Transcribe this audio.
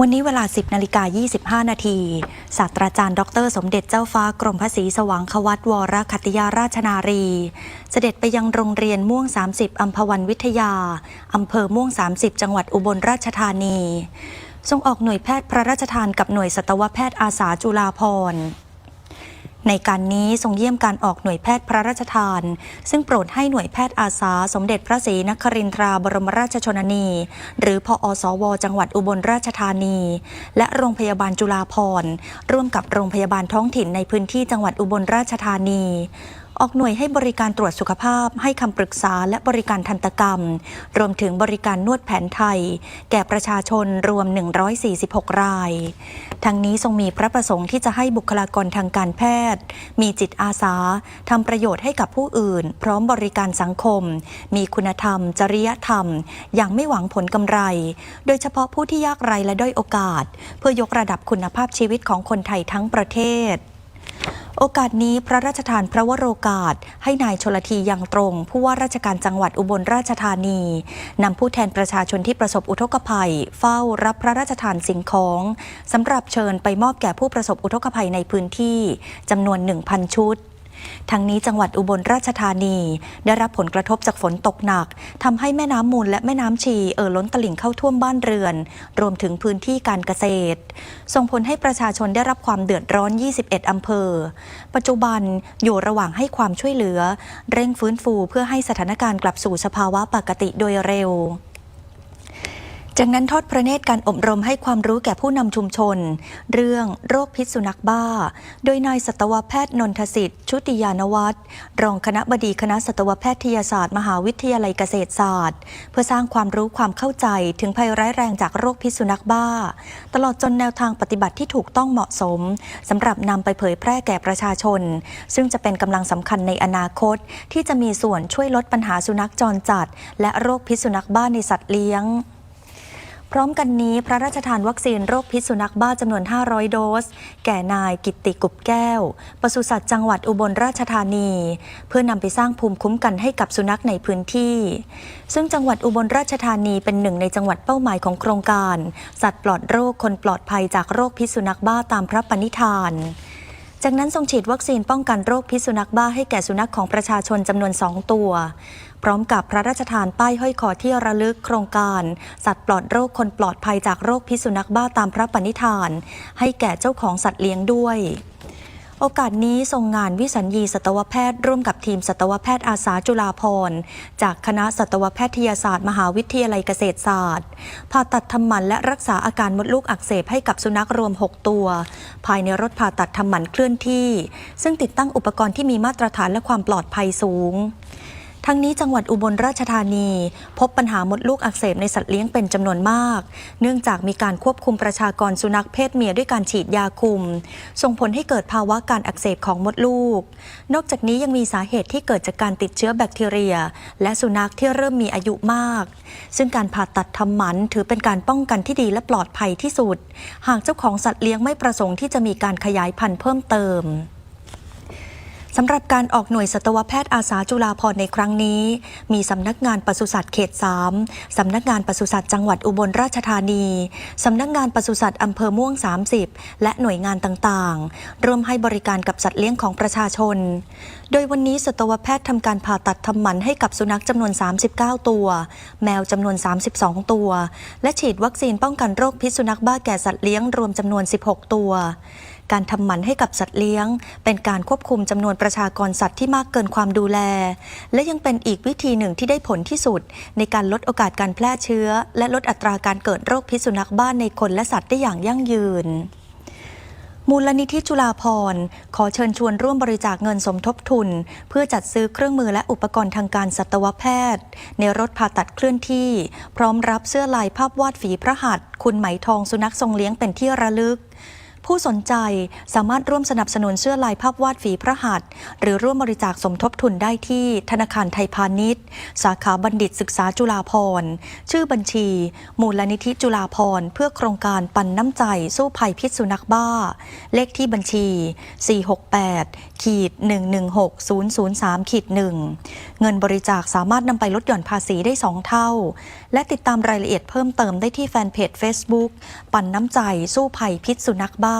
วันนี้เวลา 10นาฬิกา25 นาที ศาสตราจารย์ ดร สมเด็จเจ้าฟ้ากรมพระศรีสว่างควัตวรคัตติยาราชนารี เสด็จไปยังโรงเรียนม่วง 30อัมพวันวิทยา อำเภอม่วง 30 จังหวัดอุบลราชธานี ทรงออกหน่วยแพทย์พระราชทานกับหน่วยสัตวแพทย์อาสาจุฬาภรณ์ ในการนี้ทรงเยี่ยมการออกหน่วยแพทย์พระราชทาน ซึ่งโปรดให้หน่วยแพทย์อาสา สมเด็จพระศรีนครินทราบรมราชชนนี หรือพออสว จังหวัดอุบลราชธานี และโรงพยาบาลจุฬาภรร่วมกับโรงพยาบาลท้องถิ่นในพื้นที่จังหวัดอุบลราชธานี ออกหน่วยให้บริการตรวจสุขภาพ ให้คำปรึกษาและบริการทันตกรรม รวมถึงบริการนวดแผนไทย แก่ประชาชนรวม 146 ราย ทั้งนี้ทรงมีพระประสงค์ที่จะให้บุคลากรทางการแพทย์ มีจิตอาสาทำประโยชน์ให้กับผู้อื่น พร้อมบริการสังคม มีคุณธรรม จริยธรรม อย่างไม่หวังผลกำไร โดยเฉพาะผู้ที่ยากไร้และด้อยโอกาส เพื่อยกระดับคุณภาพชีวิตของคนไทยทั้งประเทศ โอกาสนี้พระราชทานพระวโรกาส ให้นายชลทียังตรง ผู้ว่าราชการจังหวัดอุบลราชธานีนำผู้แทนประชาชนที่ประสบอุทกภัย เฝ้ารับพระราชทานสิ่งของสำหรับเชิญไปมอบแก่ผู้ประสบอุทกภัยในพื้นที่จำนวน 1,000 ชุด ทั้งนี้จังหวัดอุบลราชธานี ได้รับผลกระทบจากฝนตกหนักทำให้แม่น้ำมูลและแม่น้ำชีเอ่อล้นตลิ่งเข้าท่วมบ้านเรือน รวมถึงพื้นที่การเกษตร ส่งผลให้ประชาชนได้รับความเดือดร้อน 21อำเภอ ปัจจุบันอยู่ระหว่างให้ความช่วยเหลือ เร่งฟื้นฟูเพื่อให้สถานการณ์กลับสู่สภาวะปกติโดยเร็ว จากนั้นทอดพระเนตรการอบรมให้ความรู้แก่ผู้นำชุมชน เรื่องโรคพิษสุนัขบ้า โดยนายสัตวแพทย์นนทสิทธิ์ ชุติยานวัตรรองคณะบดีคณะสัตวแพทยศาสตร์มหาวิทยาลัยเกษตรศาสตร์ เพื่อสร้างความรู้ความเข้าใจถึงภัยร้ายแรงจากโรคพิษสุนัขบ้า ตลอดจนแนวทางปฏิบัติที่ถูกต้องเหมาะสมสำหรับนำไปเผยแพร่แก่ประชาชน ซึ่งจะเป็นกำลังสำคัญในอนาคต ที่จะมีส่วนช่วยลดปัญหาสุนัขจรจัด และโรคพิษสุนัขบ้าในสัตว์เลี้ยง พร้อมกันนี้พระราชทานวัคซีนโรคพิษสุนัขบ้าจำนวน 500 โดส แก่นายกิติกุบแก้ว ปศุสัตว์จังหวัดอุบลราชธานี เพื่อนำไปสร้างภูมิคุ้มกันให้กับสุนัขในพื้นที่ ซึ่งจังหวัดอุบลราชธานีเป็นหนึ่งในจังหวัดเป้าหมายของโครงการ สัตว์ปลอดโรคคนปลอดภัยจากโรคพิษสุนัขบ้าตามพระปณิธาน จากนั้นทรงฉีดวัคซีนป้องกันโรคพิษสุนัขบ้าให้แก่สุนัขของประชาชนจำนวน 2 ตัว พร้อมกับพระราชทานป้ายห้อยคอที่ระลึกโครงการ สัตว์ปลอดโรคคนปลอดภัยจากโรคพิษสุนัขบ้าตามพระปณิธาน ให้แก่เจ้าของสัตว์เลี้ยงด้วย โอกาสนี้ทรงงานวิสัญญีสัตวแพทย์ ร่วมกับทีมสัตวแพทย์อาสาจุฬาภรณ์จากคณะสัตวแพทยศาสตร์ มหาวิทยาลัยเกษตรศาสตร์ผ่าตัดทำหมันและรักษาอาการมดลูกอักเสบให้กับสุนัขรวม 6 ตัว ภายในรถผ่าตัดทำหมันเคลื่อนที่ ซึ่งติดตั้งอุปกรณ์ที่มีมาตรฐานและความปลอดภัยสูง ทั้งนี้จังหวัดอุบลราชธานี พบปัญหามดลูกอักเสบในสัตว์เลี้ยงเป็นจำนวนมาก เนื่องจากมีการควบคุมประชากรสุนัขเพศเมียด้วยการฉีดยาคุม ส่งผลให้เกิดภาวะการอักเสบของมดลูก นอกจากนี้ยังมีสาเหตุที่เกิดจากการติดเชื้อแบคทีเรีย และสุนัขที่เริ่มมีอายุมาก ซึ่งการผ่าตัดทำหมันถือเป็นการป้องกันที่ดีและปลอดภัยที่สุด หากเจ้าของสัตว์เลี้ยงไม่ประสงค์ที่จะมีการขยายพันธุ์เพิ่มเติม สำหรับการออกหน่วยสัตวแพทย์อาสาจุฬาภรในครั้งนี้ มีสำนักงานปศุสัตว์เขต 3 สำนักงานปศุสัตว์จังหวัดอุบลราชธานี สำนักงานปศุสัตว์อำเภอม่วง 30 และหน่วยงานต่างๆ ร่วมให้บริการกับสัตว์เลี้ยงของประชาชน โดยวันนี้สัตวแพทย์ทำการผ่าตัดทำหมันให้กับสุนัขจำนวน 39 ตัว แมวจำนวน 32 ตัว และฉีดวัคซีนป้องกันโรคพิษสุนัขบ้าแก่สัตว์เลี้ยงรวมจำนวน 16 ตัว การทำหมันให้กับสัตว์เลี้ยง เป็นการควบคุมจำนวนประชากรสัตว์ที่มากเกินความดูแล และยังเป็นอีกวิธีหนึ่งที่ได้ผลที่สุด ในการลดโอกาสการแพร่เชื้อ และลดอัตราการเกิดโรคพิษสุนัขบ้านในคนและสัตว์ได้อย่างยั่งยืนมูลนิธิจุฬาภรขอเชิญชวนร่วมบริจาคเงินสมทบทุน เพื่อจัดซื้อเครื่องมือและอุปกรณ์ทางการสัตวแพทย์ ในรถผ่าตัดเคลื่อนที่ พร้อมรับเสื้อลายภาพวาดฝีพระหัตถ์คุณไหมทองสุนัขทรงเลี้ยงเป็นที่ระลึก ผู้สนใจสามารถร่วมสนับสนุนเสื้อลายภาพวาดฝีพระหัตถ์หรือร่วมบริจาคสมทบทุนได้ที่ธนาคารไทยพาณิชย์ สาขาบัณฑิตศึกษาจุฬาภรณ์ชื่อบัญชี มูลนิธิจุฬาภรณ์เพื่อโครงการปันน้ำใจสู้ภัยพิษสุนัขบ้า เลขที่บัญชี 468ขีด116003ขีด1เงินบริจาคสามารถนำไปลดหย่อนภาษีได้ 2 เท่า และติดตามรายละเอียดเพิ่มเติมได้ที่แฟนเพจ Facebook ปันน้ำใจสู้ภัยพิษสุนัขบ้าา